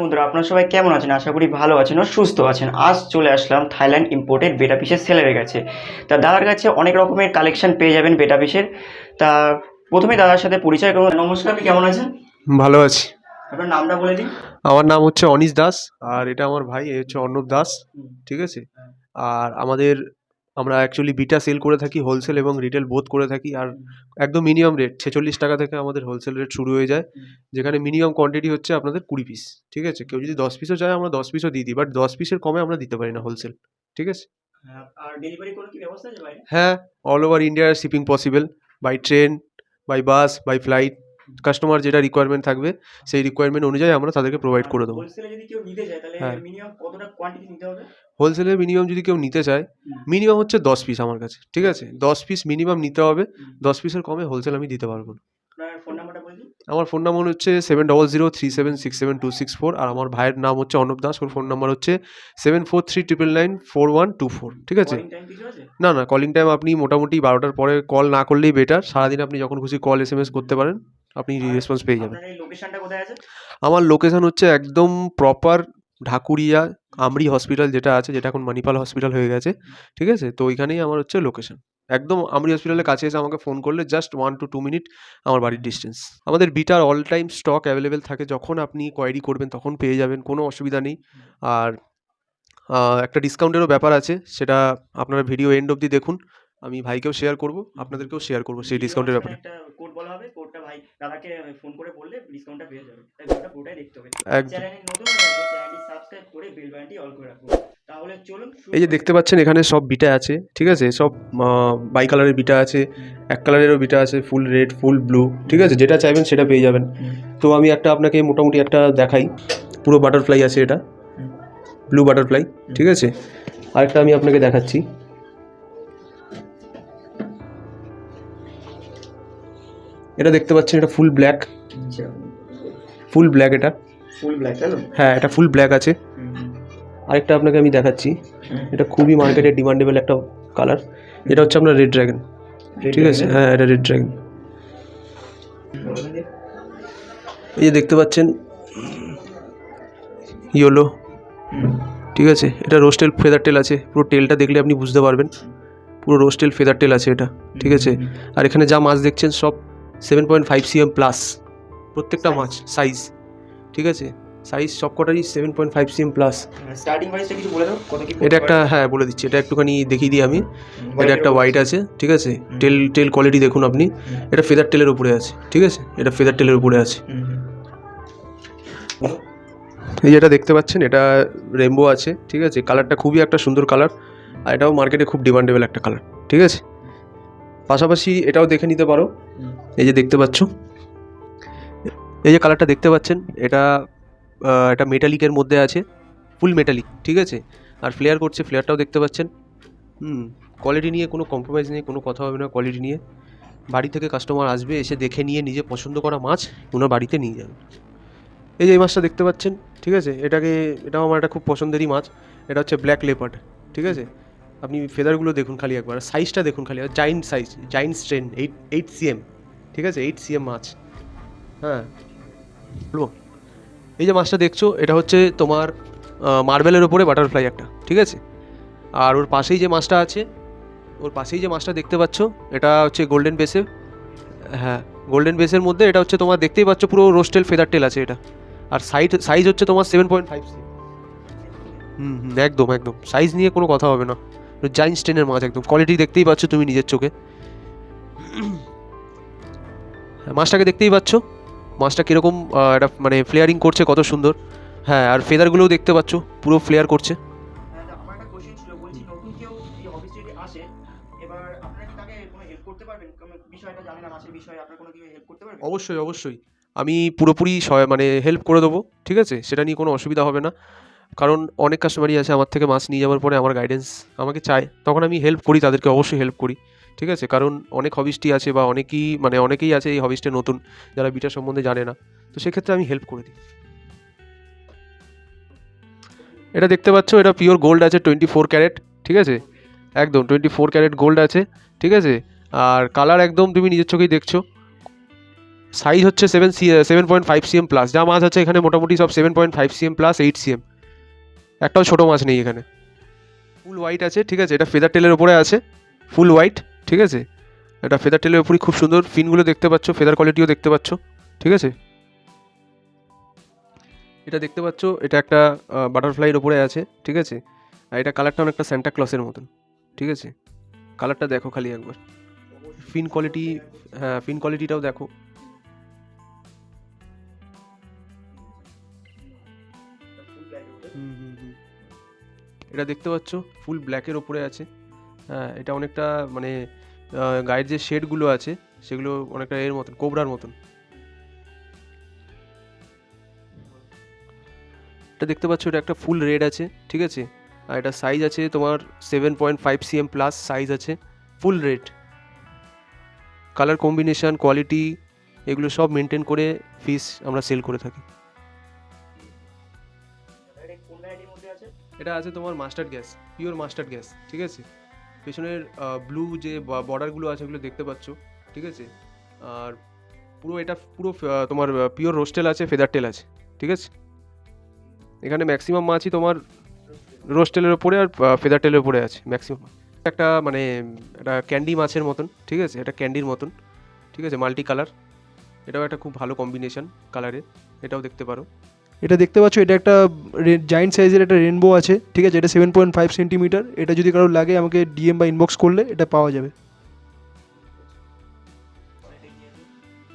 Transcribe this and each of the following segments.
নমস্কার বন্ধুরা আপনারা সবাই কেমন আছেন? আশা করি ভালো আছেন ও সুস্থ আছেন। আজ চলে আসলাম থাইল্যান্ড ইম্পোর্টেড বেটা পিসের সেলারের কাছে। তা দাদার কাছে অনেক রকমের কালেকশন পেয়ে যাবেন বেটা পিসের তা প্রথমে দাদার সাথে পরিচয় করুন। নমস্কার আপনি কেমন আছেন? ভালো আছি। আপনার নামটা বলে দিন। আমার নাম হচ্ছে অনিশ দাস আর এটা আমার ভাই এ হচ্ছে অর্ণব দাস ঠিক আছে? আর আমাদের আমরা অ্যাকচুয়ালি বিটা সেল করে থাকি হোলসেল এবং রিটেল বোধ করে থাকি আর একদম মিনিমাম রেট ছেচল্লিশ টাকা থেকে আমাদের হোলসেল রেট শুরু হয়ে যায় যেখানে মিনিমাম কোয়ান্টিটি হচ্ছে আপনাদের কুড়ি পিস ঠিক আছে? কেউ যদি দশ পিসও চায় আমরা দশ পিসও দিয়ে দিই বাট দশ পিসের কমে আমরা দিতে পারি না হোলসেল ঠিক আছে? হ্যাঁ, হ্যাঁ অল ওভার ইন্ডিয়ার shipping possible by train by bus by flight customer যেটা রিকোয়ারমেন্ট থাকবে সেই রিকোয়ারমেন্ট অনুযায়ী আমরা তাদেরকে প্রোভাইড করে দেবো। হোলসেলে যদি কেউ নিতে চায় তাহলে হ্যাঁ। মিনিমাম যদি কেউ নিতে চায় মিনিমাম হচ্ছে দশ পিস আমার কাছে ঠিক আছে? দশ পিস মিনিমাম নিতে হবে দশ পিসের কমে হোলসেল আমি দিতে পারব না। আমার ফোন নাম্বার হচ্ছে seven double zero three seven six seven two six four আর আমার ভাইয়ের নাম হচ্ছে অর্ণব দাস ওর ফোন নাম্বার হচ্ছে seven four three triple nine four one two four ঠিক আছে? না না কলিং টাইম আপনি মোটামুটি বারোটার পরে কল না করলেই বেটার সারাদিন আপনি যখন খুশি কল এস এম এস করতে পারেন। আপনি রেসপন্স পেয়ে যাবেন। লোকেশনটা কোথায় আছে? আমার লোকেশন হচ্ছে একদম প্রপার ঢাকুরিয়া আমরি হসপিটাল যেটা আছে যেটা এখন মণিপাল হসপিটাল হয়ে গেছে ঠিক আছে? তো ওইখানেই আমার হচ্ছে লোকেশন একদম আমরি হসপিটালের কাছে এসে আমাকে ফোন করলে just one two two minute আমার বাড়ির ডিস্টেন্স আমাদের বিটার অল টাইম স্টক অ্যাভেলেবেল থাকে যখন আপনি কোয়ারি করবেন তখন পেয়ে যাবেন কোনো অসুবিধা নেই। আর একটা ডিসকাউন্টেরও ব্যাপার আছে সেটা আপনারা ভিডিও এন্ড অবধি দেখুন। আমি ভাইকেও শেয়ার করব আপনাদেরকেও শেয়ার করব সেই ডিসকাউন্টের ব্যাপারে। একটা কোড বলা হবে কোডটা ভাই দাদাকে ফোন করে বললে ডিসকাউন্টটা পেয়ে যাবে। তাই কোডটা পুরোটাই দেখতে হবে। চ্যানেলে নতুন চ্যানেলটি সাবস্ক্রাইব করে বেল বাটনটি অল করে রাখুন তাহলে চলুন এই যে দেখতে পাচ্ছেন এখানে সব বিটা আছে ঠিক আছে? সব বাই কালারের বিটা আছে এক কালারেরও বিটা আছে ফুল রেড ফুল ব্লু ঠিক আছে? যেটা চাইবেন সেটা পেয়ে যাবেন। তো আমি একটা আপনাকে মোটামুটি একটা দেখাই। পুরো বাটারফ্লাই আছে এটা। ব্লু বাটারফ্লাই ঠিক আছে? আরেকটা আমি আপনাকে দেখাচ্ছি। এটা দেখতে পাচ্ছেন এটা ফুল ব্ল্যাক ফুল ব্ল্যাক এটা। ফুল ব্ল্যাক হ্যাঁ এটা ফুল ব্ল্যাক আছে। আরেকটা আপনাকে আমি দেখাচ্ছি। এটা খুবই মার্কেটে ডিমান্ডেবল একটা কালার এটা হচ্ছে আপনার রেড ড্রাগন ঠিক আছে? হ্যাঁ এটা রেড ড্রাগন এই যে দেখতে পাচ্ছেন ইয়েলো ঠিক আছে? এটা রোস্টেল ফেদার টেল আছে। পুরো টেলটা দেখলে আপনি বুঝতে পারবেন। পুরো রোস্টেল ফেদার টেল আছে এটা। ঠিক আছে? আর এখানে যা মাছ দেখছেন সব seven point five cm plus প্রত্যেকটা মাছ সাইজ ঠিক আছে? সাইজ সব কটারই seven point five cm plus starting প্রাইসটা কিছু বলে দাও কত কি এটা একটা হ্যাঁ বলে দিচ্ছি। এটা একটুখানি দেখিয়ে দিই আমি। এটা একটা হোয়াইট আছে ঠিক আছে? টেল টেল কোয়ালিটি দেখুন আপনি। এটা ফেদার টেলের উপরে আছে ঠিক আছে? এটা ফেদার টেলের উপরে আছে। এই যেটা দেখতে পাচ্ছেন এটা রেমবো আছে ঠিক আছে? কালারটা খুবই একটা সুন্দর কালার আর এটাও মার্কেটে খুব ডিমান্ডেবল একটা কালার ঠিক আছে? পাশাপাশি এটাও দেখে নিতে পারো। এই যে দেখতে পাচ্ছ? এই যে কালারটা দেখতে পাচ্ছেন, এটা এটা মেটালিকের মধ্যে আছে ফুল মেটালিক ঠিক আছে? আর ফ্লেয়ার করছে ফ্লেয়ারটাও দেখতে পাচ্ছেন। হুম কোয়ালিটি নিয়ে কোনো কম্প্রোমাইজ নেই, কোনো কথা হবে না কোয়ালিটি নিয়ে। বাড়ি থেকে কাস্টমার আসবে, এসে দেখে নিয়ে নিজে পছন্দ করা মাছ ওনার বাড়িতে নিয়ে যাবে। এই যে এই মাছটা দেখতে পাচ্ছেন, ঠিক আছে? এটাকে, এটাও আমার একটা খুব পছন্দেরই মাছ। এটা হচ্ছে ব্ল্যাক লেপার্ড ঠিক আছে? আপনি ফেদারগুলো দেখুন খালি একবার সাইজটা দেখুন খালি giant size giant strain eight eight cm ঠিক আছে? এইট সিএম মাছ। হ্যাঁ। বলব? এই যে মাছটা দেখছ, এটা হচ্ছে তোমার মার্বেলের ওপরে বাটারফ্লাই একটা, ঠিক আছে? আর ওর পাশেই যে মাছটা আছে, ওর পাশেই যে মাছটা দেখতে পাচ্ছ, এটা হচ্ছে গোল্ডেন বেসে হ্যাঁ গোল্ডেন বেসের মধ্যে এটা হচ্ছে তোমার দেখতেই পাচ্ছ পুরো রোস্টেল ফেদার টেল আছে এটা। আর সাইজ সাইজ হচ্ছে তোমার সেভেন পয়েন্ট ফাইভ হুম হুম, একদম একদম। সাইজ নিয়ে কোনো কথা হবে না। জাইন স্টেনের মাছ একদম। কোয়ালিটি দেখতেই পাচ্ছ তুমি নিজের চোখে। মাছটাকে দেখতেই পাচ্ছ। মাছটা কীরকম একটা মানে ফ্লেয়ারিং করছে কত সুন্দর। হ্যাঁ আর ফেদারগুলোও দেখতে পাচ্ছ পুরো ফ্লেয়ার করছে। অবশ্যই অবশ্যই। আমি পুরোপুরি মানে হেল্প করে দেবো ঠিক আছে? সেটা নিয়ে কোনো অসুবিধা হবে না। কারণ অনেক কাস্টমারই আছে আমার থেকে মাছ নিয়ে যাওয়ার পরে আমার গাইডেন্স আমাকে চায়। তখন আমি হেল্প করি তাদেরকে অবশ্যই হেল্প করি। ঠিক আছে? কারণ অনেক হবিস্টি আছে বা অনেকেই মানে অনেকেই আছে এই হবিস্টে নতুন, যারা বিটা সম্বন্ধে জানে না। তো সেক্ষেত্রে আমি হেল্প করে দিই। এটা দেখতে পাচ্ছ, এটা পিওর গোল্ড আছে টোয়েন্টি ফোর ক্যারেট ঠিক আছে? একদম টোয়েন্টি ফোর ক্যারেট গোল্ড আছে, ঠিক আছে? আর কালার একদম তুমি নিজের চোখেই দেখছ। সাইজ হচ্ছে seven C seven point five cm plus যা মাছ আছে এখানে মোটামুটি সব seven point five cm plus eight cm একটাও ছোটো মাছ নেই এখানে। ফুল হোয়াইট আছে, ঠিক আছে? এটা ফেদার টেলের ওপরে আছে ফুল হোয়াইট ঠিক আছে? এটা ফেদার টেলের ওপরই খুব সুন্দর। ফিনগুলো দেখতে পাচ্ছ ফেদার কোয়ালিটিও দেখতে পাচ্ছ। ঠিক আছে? এটা দেখতে পাচ্ছ, এটা একটা বাটারফ্লাইয়ের ওপরে আছে। ঠিক আছে? আর এটা কালারটা অনেকটা স্যান্টা ক্লসের মতন। ঠিক আছে? কালারটা দেখো খালি একবার। ফিন কোয়ালিটি হ্যাঁ ফিন কোয়ালিটিটাও দেখো। এটা দেখতে পাচ্ছ ফুল ব্ল্যাকের ওপরে আছে। হ্যাঁ এটা অনেকটা মানে গায়ের যে শেডগুলো আছে, সেগুলো অনেকটা এর মতন, কোবরার মতন। এটা দেখতে পাচ্ছ, এটা একটা ফুল রেড আছে, ঠিক আছে? আর এটা সাইজ আছে তোমার seven point five cm plus size আছে, full red. Colour combination quality এগুলো সব মেনটেন করে ফিস আমরা সেল করে থাকি। এটা আছে তোমার mustard gas pure mustard gas ঠিক আছে? পেছনের ব্লু যে বর্ডারগুলো আছে ওগুলো দেখতে পাচ্ছ, ঠিক আছে? আর পুরো এটা পুরো তোমার পিওর রোস্টেল আছে ফেদার টেল আছে, ঠিক আছে? এখানে ম্যাক্সিমাম মাছই তোমার রোস্টেলের ওপরে আর ফেদার টেলের ওপরে আছে ম্যাক্সিমাম একটা মানে একটা ক্যান্ডি মাছের মতন, ঠিক আছে? এটা ক্যান্ডির মতন, ঠিক আছে? মাল্টি কালার এটাও একটা খুব ভালো কম্বিনেশন কালারের এটাও দেখতে পারো। এটা দেখতে পাচ্ছ, এটা একটা জায়েন্ট সাইজের একটা রেনবো আছে, ঠিক আছে? এটা সেভেন পয়েন্ট ফাইভ সেন্টিমিটার এটা যদি কারোর লাগে, আমাকে ডিএম বা ইনবক্স করলে এটা পাওয়া যাবে।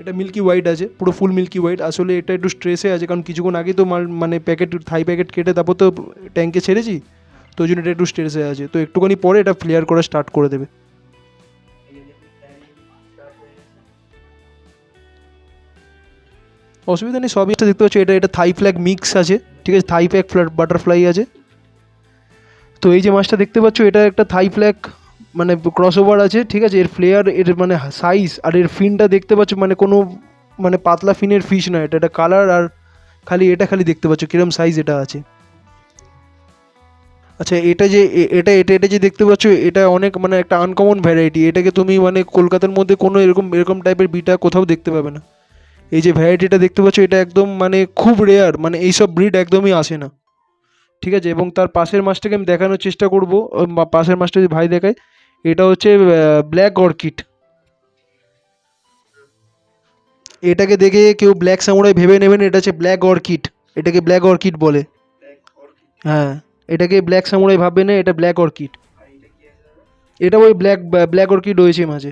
এটা মিল্কি হোয়াইট আছে, পুরো ফুল মিল্কি হোয়াইট আসলে এটা একটু স্ট্রেসে আছে, কারণ কিছুক্ষণ আগে তো মাল মানে প্যাকেট থাই প্যাকেট কেটে তারপর তো ট্যাঙ্কে ছেড়েছি, তো ওই জন্য এটা একটু স্ট্রেসে আছে। তো একটুখানি পরে এটা ফ্লেয়ার করা স্টার্ট করে দেবে। অসুবিধা নেই, সবই দেখতে পাচ্ছ, এটা এটা থাই ফ্ল্যাগ মিক্স আছে, ঠিক আছে থাই ফ্ল্যাগ বাটারফ্লাই আছে। তো এই যে মাছটা দেখতে পাচ্ছ, এটা একটা থাই ফ্ল্যাগ মানে ক্রস ওভার আছে, ঠিক আছে, এর ফ্লেয়ার এর মানে সাইজ আর এর ফিনটা দেখতে পাচ্ছ মানে কোনো মানে পাতলা ফিনের ফিশ না এটা এটা কালার আর খালি, এটা খালি দেখতে পাচ্ছ, কিরম সাইজ এটা আছে। আচ্ছা এটা যে এটা এটা এটা যে দেখতে পাচ্ছ, এটা অনেক মানে একটা আনকমন ভ্যারাইটি এটাকে তুমি মানে কলকাতার মধ্যে কোনো এরকম এরকম টাইপের বিটা কোথাও দেখতে পাবে না। এই যে ভ্যারাইটিটা দেখতে পাচ্ছ, এটা একদম মানে খুব রেয়ার মানে এইসব ব্রিড একদমই আসে না। ঠিক আছে? এবং তার পাশের মাছটাকে আমি দেখানোর চেষ্টা করব পাশের মাছটা যদি ভাই দেখায়, এটা হচ্ছে ব্ল্যাক অর্কিড এটাকে দেখে কেউ ব্ল্যাক সামুরাই ভেবে নেবেন, এটা হচ্ছে ব্ল্যাক অর্কিড এটাকে ব্ল্যাক অর্কিড বলে। হ্যাঁ এটাকে ব্ল্যাক সামুরাই ভাববে না, এটা ব্ল্যাক অর্কিড এটা ওই ব্ল্যাক ব্ল্যাক অর্কিড রয়েছে মাঝে।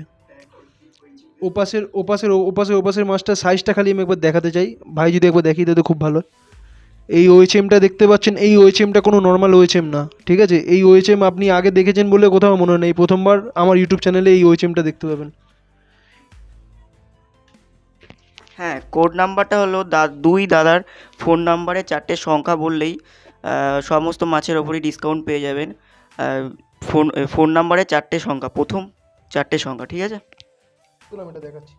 ওপাশের ওপাশের ওপাশের ওপাশের মাছটার সাইজটা খালি আমি একবার দেখাতে চাই। ভাই যদি একবার দেখিয়ে দিতে খুব ভালো। এই ওএচএমটা দেখতে পাচ্ছেন, এই ওএচএমটা কোনো নর্মাল ওএচএম না, ঠিক আছে? এই ওএচএম আপনি আগে দেখেছেন বলে কোথাও মনে নেই। প্রথমবার আমার ইউটিউব চ্যানেলে এই ওএচএমটা দেখতে পাবেন। হ্যাঁ কোড নাম্বারটা হলো দা, দুই দাদার ফোন নাম্বারে চারটে সংখ্যা বললেই সমস্ত মাছের ওপরই ডিসকাউন্ট পেয়ে যাবেন। ফোন ফোন নাম্বারে চারটে সংখ্যা, প্রথম চারটে সংখ্যা, ঠিক আছে? আমি এটা দেখাচ্ছি।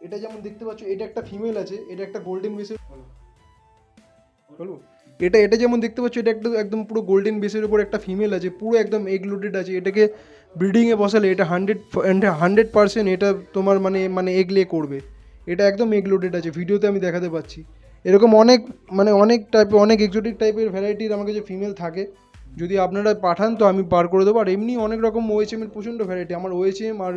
এটা যেমন দেখতে পাচ্ছ, এটা একটা ফিমেল আছে, এটা একটা গোল্ডেন বেসের এটা এটা যেমন দেখতে পাচ্ছ, এটা একটা একদম পুরো গোল্ডেন বেসের উপর একটা ফিমেল আছে, পুরো একদম এগ লোডেড আছে। এটাকে ব্রিডিংয়ে বসালে এটা হান্ড্রেড হান্ড্রেড পার্সেন্ট এটা তোমার মানে মানে এগলে করবে। এটা একদম এগ লোডেড আছে, ভিডিওতে আমি দেখাতে পাচ্ছি। এরকম অনেক মানে অনেক টাইপের অনেক এক্সোটিক টাইপের ভ্যারাইটির আমার কাছে ফিমেল থাকে, যদি আপনারা পাঠান তো আমি পার করে দেবো। আর এমনি অনেক রকম ওএচএম এর প্রচণ্ড ভ্যারাইটি আমার ওএচএম আর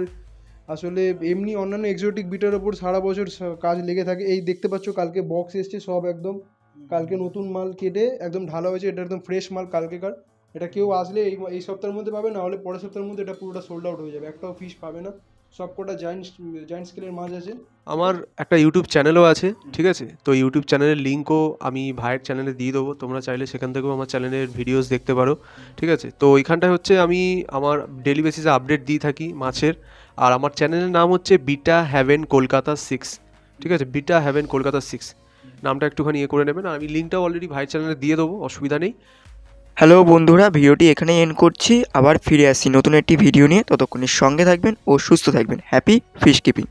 আসলে এমনি অন্যান্য এক্সোটিক বিটার ওপর সারা বছর কাজ লেগে থাকে। এই দেখতে পাচ্ছ, কালকে বক্স এসছে সব একদম। কালকে নতুন মাল কেটে একদম ঢালা হয়েছে, এটা একদম ফ্রেশ মাল কালকেকার। এটা কেউ আসলে এই এই সপ্তাহের মধ্যে পাবে না, হলে পরের সপ্তাহের মধ্যে এটা পুরোটা সোল্ড আউট হয়ে যাবে। একটাও ফিস পাবে না। সব কটা জায়েন্ট জায়েন্ট স্কেলের মাছ আছে। আমার একটা ইউটিউব চ্যানেলও আছে, ঠিক আছে? তো ইউটিউব চ্যানেলের লিঙ্কও আমি ভাইয়ের চ্যানেলে দিয়ে দেবো। তোমরা চাইলে সেখান থেকেও আমার চ্যানেলের ভিডিওস দেখতে পারো, ঠিক আছে? তো ওইখানটায় হচ্ছে আমি আমার ডেলি বেসিসে আপডেট দিয়ে থাকি মাছের। আর আমার চ্যানেলের নাম হচ্ছে বিটা হ্যাভেন কলকাতা সিক্স, ঠিক আছে? Betta haven Kolkata six. নামটা একটুখানি ইয়ে করে নেবেন। আর আমি লিঙ্কটাও অলরেডি ভাই চ্যানেলে দিয়ে দেবো, অসুবিধা নেই। হ্যালো বন্ধুরা, ভিডিওটি এখানেই এন্ড করছি। আবার ফিরে আসি নতুন একটি ভিডিও নিয়ে। ততক্ষণের সঙ্গে থাকবেন ও সুস্থ থাকবেন। Happy fish keeping